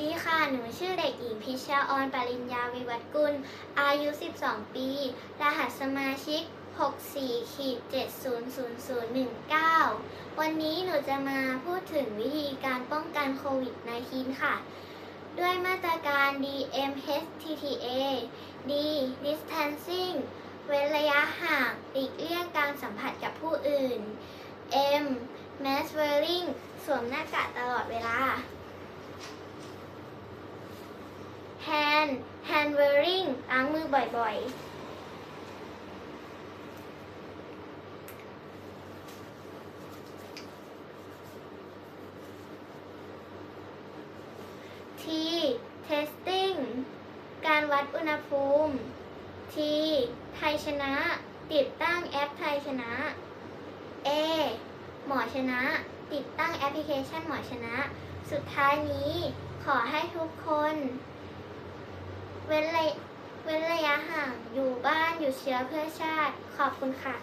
ดีค่ะ หนูชื่อเด็กหญิงพิชาออนปริญญาวิวัฒกุล อายุ 12 ปี รหัสสมาชิก 64ขีด700019 วันนี้หนูจะมาพูดถึงวิธีการป้องกันโควิด -19 ค่ะ ด้วยมาตรการ DMHTTA D distancing เว้นระยะห่างหลีกเลี่ยงการสัมผัสกับผู้อื่น M mask wearing สวมหน้ากากตลอดเวลา hand hand wearing ล้างมือบ่อยๆ T testing การวัดอุณหภูมิ T ไทยชนะ ติดตั้งแอปไทยชนะ A หมอชนะ ติดตั้งแอปพลิเคชันหมอชนะ สุดท้ายนี้ขอให้ทุกคน เว้นระยะห่างอยู่บ้านอยู่เชื้อเพื่อชาติ ขอบคุณค่ะ